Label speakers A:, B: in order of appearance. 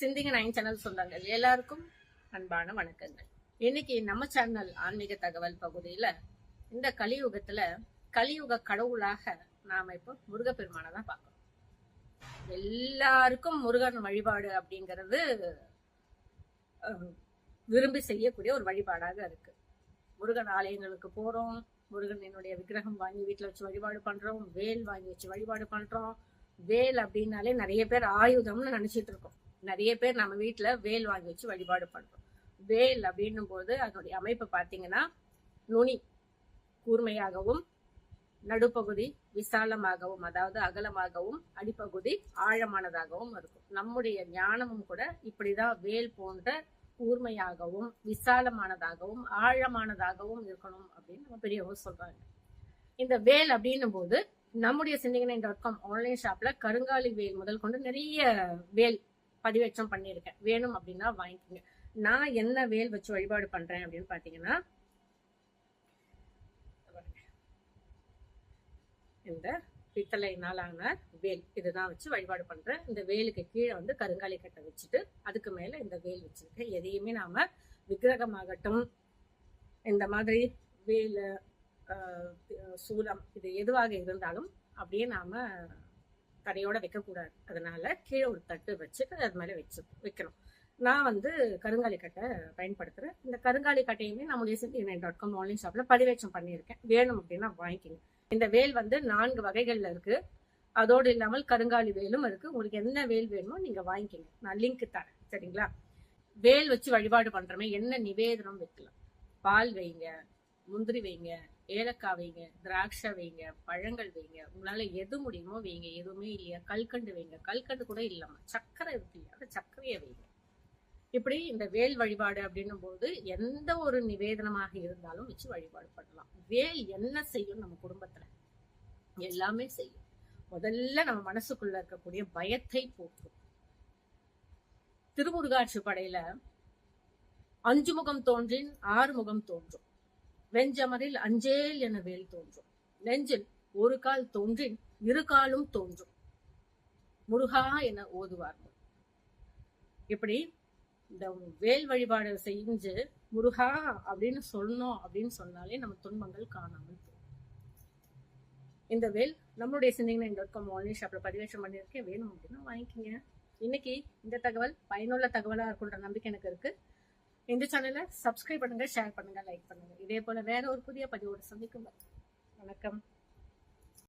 A: சிந்திங்க nine channel சொந்தங்கள் எல்லாருக்கும் அன்பான வணக்கங்கள். இன்னைக்கு நம்ம சேனல் ஆன்மீக தகவல் பகுதியில இந்த கலியுகத்துல கலியுக கடவுளாக நாம இப்போ முருகப்பெருமானை தான் பார்க்கணும் எல்லாருக்கும் முருகன் வழிபாடு அப்படிங்கிறது அஹ், விரும்பி செய்யக்கூடிய ஒரு வழிபாடாக இருக்கு. முருகன் ஆலயங்களுக்கு போறோம். முருகன் என்னுடைய விக்கிரகம் வாங்கி வீட்டுல வச்சு வழிபாடு பண்றோம். வேல் வாங்கி வச்சு வழிபாடு பண்றோம். வேல் அப்படின்னாலே நிறைய பேர் ஆயுதம்னு நினைச்சிட்டு இருக்கோம். நிறைய பேர் நம்ம வீட்டில் வேல் வாங்கி வச்சு வழிபாடு பண்ணுறோம் வேல் அப்படின்னும் போது அதனுடைய அமைப்பு பார்த்தீங்கன்னா நுனி கூர்மையாகவும் நடுப்பகுதி விசாலமாகவும் அதாவது அகலமாகவும் அடிப்பகுதி ஆழமானதாகவும் இருக்கும். நம்முடைய ஞானமும் கூட இப்படிதான் வேல் போன்ற கூர்மையாகவும் விசாலமானதாகவும் ஆழமானதாகவும் இருக்கணும் அப்படின்னு நம்ம பெரியவங்க சொல்றாங்க. இந்த வேல் அப்படின்னும் போது நம்முடைய சிந்திகனை டாட் காம் ஆன்லைன் ஷாப்ல கருங்காலி வேல் முதல் கொண்டு நிறைய வேல் பதிவேற்றம் பண்ணியிருக்கேன். வேணும் அப்படின்னா வாங்கிக்கோங்க. நான் என்ன வேல் வச்சு வழிபாடு பண்றேன் அப்படின்னு பாத்தீங்கன்னா இந்த பித்தளையினாலான வேல் இதுதான் வச்சு வழிபாடு பண்றேன். இந்த வேலுக்கு கீழே வந்து கருங்காலி கட்டை வச்சுட்டு அதுக்கு மேல இந்த வேல் வச்சிருக்கேன். எதையுமே நாம விக்கிரகமாகட்டும் இந்த மாதிரி வேலு சூலம் இது எதுவாக இருந்தாலும் அப்படியே நாம தரையோட வைக்கக்கூடாது. அதனால கீழே ஒரு தட்டு வச்சுட்டு அது மேலே வச்சு வைக்கணும். நான் வந்து கருங்காலி கட்டை பயன்படுத்துகிறேன் இந்த கருங்காலி கட்டையுமே நம்முடைய சிந்தி நைன் டாட் காம் ஆன்லைன் ஷாப்பில் பதிவேற்றம் பண்ணியிருக்கேன். வேணும் அப்படின்னா வாங்கிக்கோங்க. இந்த வேல் வந்து நான்கு வகைகளில் இருக்குது அதோடு இல்லாமல் கருங்காலி வேலும் இருக்குது உங்களுக்கு என்ன வேல் வேணுமோ நீங்கள் வாங்கிக்கோங்க. நான் லிங்க் தரேன். சரிங்களா? வேல் வச்சு வழிபாடு பண்ணுறமே என்ன நிவேதனம் வைக்கலாம்? பால் வைங்க முந்திரி வைங்க ஏலக்காய் வைங்க திராட்சை வைங்க பழங்கள் வைங்க. உங்களால எது முடியுமோ வைங்க. எதுவுமே இல்லையா? கல்கண்டு வைங்க. கல்கண்டு கூட இல்லாம சர்க்கரை இருக்கு இல்லையா? அந்த சர்க்கரையை வைங்க. இப்படி இந்த வேல் வழிபாடு அப்படின்னும் போது எந்த ஒரு நிவேதனமாக இருந்தாலும் வச்சு வழிபாடு பண்ணலாம். வேல் என்ன செய்யும் நம்ம குடும்பத்துல எல்லாமே செய்யும். முதல்ல நம்ம மனசுக்குள்ள இருக்கக்கூடிய பயத்தை போக்கும் திருமுருகாட்சி படையில அஞ்சு முகம் தோன்றின் ஆறு முகம் தோன்றும். வெஞ்சமரில் அஞ்சேல் என வேல் தோன்றும். நெஞ்சில் ஒரு கால் தோன்றின் இரு காலும் தோன்றும். முருகா என ஓதுவார்கள். இப்படி இந்த வேல் வழிபாடு செஞ்சு முருகா அப்படின்னு சொன்னோம் அப்படின்னு சொன்னாலே நம்ம துன்பங்கள் காணாமல் இந்த வேல் நம்மளுடைய சிந்திங் டாட் காம் ஆன்லைன் ஷாப்பில் பதிவேற்றம் பண்ணியிருக்கேன். வேணும் அப்படின்னா வாங்கிக்கிங்க. இன்னைக்கு இந்த தகவல் பயனுள்ள தகவலா இருக்குன்ற நம்பிக்கை எனக்கு இருக்கு. இந்த சேனலை சப்ஸ்கிரைப் பண்ணுங்க ஷேர் பண்ணுங்க லைக் பண்ணுங்க. இதே போல வேற ஒரு புதிய பதிவோடு சந்திக்கும் வணக்கம்.